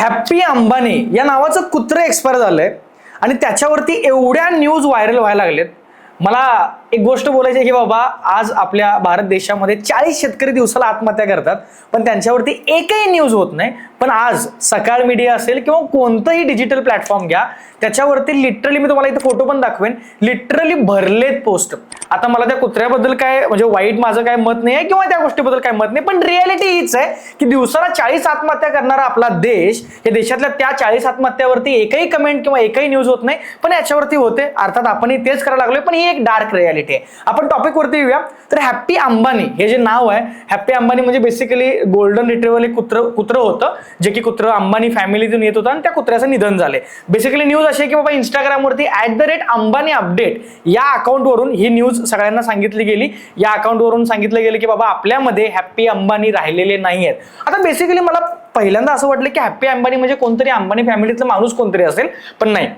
Happy Ambani या नावाचं कुत्रं एक्सपायर झालंय. आणि त्याच्यावरती एवढ्या न्यूज व्हायरल व्हायला लागलेत. मला एक गोष्ट बोलायची आहे की बाबा आज आपल्या भारत देशामध्ये चाळीस शेतकरी दिवसाला आत्महत्या करतात पण त्यांच्यावरती एकही न्यूज होत नाही. पण आज सकाळ मीडिया असेल किंवा कोणतंही डिजिटल प्लॅटफॉर्म घ्या त्याच्यावरती लिटरली मी तुम्हाला इथे फोटो पण दाखवेन. लिटरली भरलेत पोस्ट आता मला त्या कुत्र्याबद्दल काय म्हणजे वाईट माझं काय मत नाही आहे किंवा त्या गोष्टीबद्दल काय मत नाही पण रियालिटी हीच आहे की दिवसाला चाळीस आत्महत्या करणारा आपला देश हे देशातल्या त्या चाळीस आत्महत्यावरती एकही कमेंट किंवा एकही न्यूज होत नाही पण याच्यावरती होते. अर्थात आपणही तेच करायला लागलोय पण ही एक डार्क रियालिटी आहे. आपण टॉपिक वरती येऊया. तर हॅप्पी अंबानी हे जे नाव आहे हॅप्पी अंबानी म्हणजे बेसिकली गोल्डन रिट्रिव्हल एक कुत्र कुत्र होतं जे की कुत्र अंबानी फॅमिलीतून येत होतं आणि त्या कुत्र्याचं निधन झाले. बेसिकली न्यूज अशी आहे की बाबा इंस्टाग्रामवरती at the rate Ambani update या अकाउंटवरून ही न्यूज सगळ्यांना सांगितली गेली. या अकाउंटवरून सांगितलं गेलं की बाबा आपल्यामध्ये हॅप्पी अंबानी राहिलेले नाही आहेत आता बेसिकली मला पहिल्यांदा असं वाटलं की हॅप्पी अंबानी म्हणजे कोणतरी अंबानी फॅमिलीतलं माणूस कोणतरी असेल पण नाही.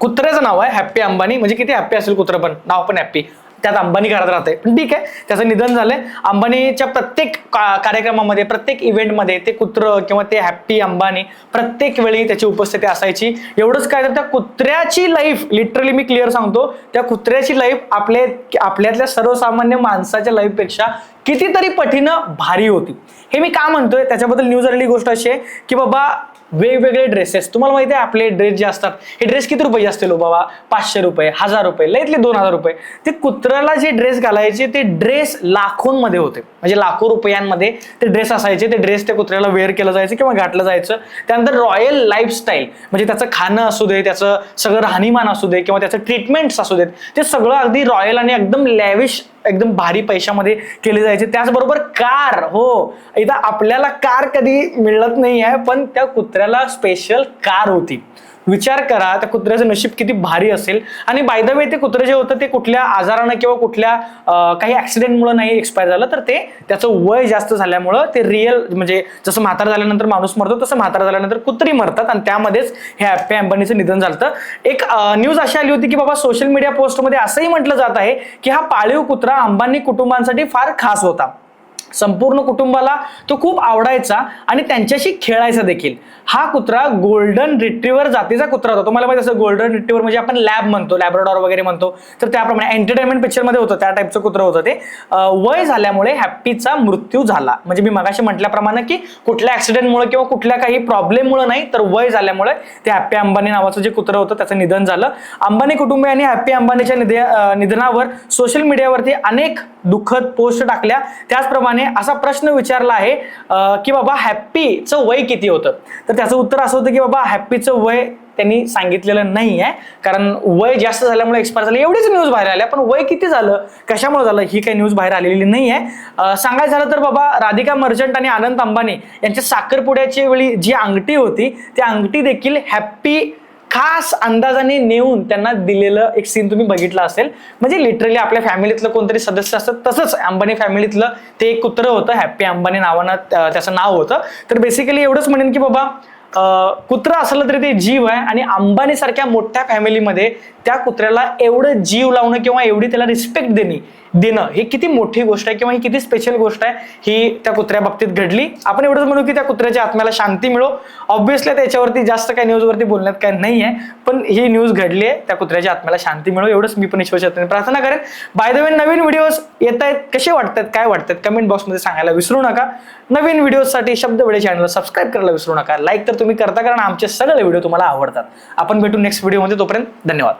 कुत्र्याचं नाव आहे हॅप्पी अंबानी म्हणजे किती हॅप्पी असेल कुत्रं पण? नाव पण हॅप्पी त्यात अंबानी घरात राहते. पण ठीक आहे त्याचं निधन झालंय. अंबानीच्या प्रत्येक का- कार्यक्रमामध्ये प्रत्येक इव्हेंटमध्ये ते कुत्र किंवा ते हॅप्पी अंबानी प्रत्येक वेळी त्याची उपस्थिती असायची. एवढंच काय तर त्या कुत्र्याची लाईफ लिटरली मी क्लिअर सांगतो त्या कुत्र्याची लाईफ आपल्या आपल्यातल्या सर्वसामान्य माणसाच्या लाईफपेक्षा कितीतरी पटीनं भारी होती. हे मी का म्हणतोय? त्याच्याबद्दल न्यूज आलेली गोष्ट अशी आहे की बाबा वेगवेगळे ड्रेसेस तुम्हाला माहिती आहे आपले ड्रेस जे असतात हे ड्रेस किती रुपये असतील हो बाबा? पाचशे रुपये हजार रुपये लईतले दोन हजार रुपये. ते कुत्र्याला जे ड्रेस घालायचे ते ड्रेस लाखोंमध्ये होते. म्हणजे लाखो रुपयांमध्ये ते ड्रेस असायचे ते ड्रेस त्या कुत्र्याला वेअर केलं जायचं किंवा घातलं जायचं. त्यानंतर रॉयल लाईफस्टाईल म्हणजे त्याचं खाणं असू दे त्याचं सगळं राहणीमान असू दे किंवा त्याचं ट्रीटमेंट्स असू देत ते सगळं अगदी रॉयल आणि एकदम लॅविश एकदम भारी पैशामध्ये केले जायचे. त्याचबरोबर कार हो. इथं आपल्याला कार कधी मिळत नाही आहे पण त्या कुत्र्याला स्पेशल कार होती. विचार करा त्या कुत्र्याचं नशीब किती भारी असेल. आणि बाय द वे ते कुत्रं जे होतं ते कुठल्या आजारानं किंवा कुठल्या काही ऍक्सिडेंटमुळे नाही एक्सपायर झालं तर ते त्याचं वय जास्त झाल्यामुळं ते रिअल म्हणजे जसं म्हातार झाल्यानंतर माणूस मरतो तसं म्हातार झाल्यानंतर कुत्री मरतात. आणि त्यामध्येच हे हॅप्पी अंबानीचं निधन झालं एक न्यूज अशी आली होती की बाबा सोशल मीडिया पोस्टमध्ये असंही म्हटलं जात आहे की हा पाळीव कुत्रा अंबानी कुटुंबांसाठी फार खास होता. संपूर्ण कुटुंबाला तो खूप आवडायचा आणि त्यांच्याशी खेळायचा देखील. हा कुत्रा गोल्डन रिट्रीवर जातीचा कुत्रा होता. तुम्हाला माहिती असं गोल्डन रिट्रीवर म्हणजे आपण लॅब म्हणतो लॅबरोडॉर वगैरे म्हणतो. तर त्याप्रमाणे एंटरटेनमेंट पिक्चरमध्ये होतं त्या टाईपचं कुत्रं होतं ते. वय झाल्यामुळे हॅप्पीचा मृत्यू झाला. म्हणजे मी मगाशी म्हटल्याप्रमाणे की कुठल्या ऍक्सिडेंटमुळे किंवा कुठल्या काही प्रॉब्लेममुळे नाही तर वय झाल्यामुळे ते हॅप्पी अंबानी नावाचं जे कुत्रं होतं त्याचं निधन झालं. अंबानी कुटुंबियांनी हॅप्पी अंबानीच्या निधे निधनावर सोशल मीडियावरती अनेक दुःखद पोस्ट टाकल्या. त्याचप्रमाणे असा प्रश्न विचारला आहे की बाबा हॅप्पीचं वय किती होतं? तर त्याचं उत्तर असं होतं की बाबा हॅप्पीचं वय त्यांनी सांगितलेलं नाही आहे. कारण वय जास्त झाल्यामुळे एक्सपायर झालं. एवढीच न्यूज बाहेर आल्या पण वय किती झालं? कशामुळे झालं? ही काही न्यूज बाहेर आलेली नाही आहे. सांगायचं झालं तर बाबा राधिका मर्चंट आणि आनंद अंबानी यांच्या साखरपुड्याच्या वेळी जी अंगठी होती ती अंगठी देखील हॅप्पी खास अंदाजाने नेऊन त्यांना दिलेलं एक सीन तुम्ही बघितलं असेल. म्हणजे लिटरली आपल्या फॅमिलीतलं कोणतरी सदस्य असतं तसंच अंबानी फॅमिलीतलं ते एक कुत्रं होतं हॅप्पी अंबानी नावानं त्याचं नाव होतं. तर बेसिकली एवढंच म्हणेन की बाबा अं, कुत्रा असलं तरी ते जीव आहे आणि अंबानी सारख्या मोठ्या फॅमिलीमध्ये त्या कुत्र्याला एवढं जीव लावणं किंवा एवढी त्याला रिस्पेक्ट देणे देणं ही किती मोठी गोष्ट आहे किंवा ही किती स्पेशल गोष्ट आहे ही त्या कुत्र्या बाबतीत घडली. आपण एवढंच म्हणू की त्या कुत्र्याच्या आत्म्याला शांती मिळो. ऑब्व्हियसली त्याच्यावरती जास्त काही न्यूजवरती बोलण्यात काय नाही आहे पण ही न्यूज घडली आहे त्या कुत्र्याच्या आत्म्याला शांती मिळो एवढंच मी पण ईश्वर प्रार्थना करेन. बाय द वे नवीन व्हिडिओज येत आहेत कसे वाटतात काय वाटतात कमेंट बॉक्समध्ये सांगायला विसरू नका. नवीन व्हिडिओसाठी शब्द वेळे चॅनलला सबस्क्राईब करायला विसरू नका. लाईक तर तुम्ही करता कारण आमचे सगळे व्हिडिओ तुम्हाला आवडतात. आपण भेटू नेक्स्ट व्हिडिओमध्ये तोपर्यंत धन्यवाद.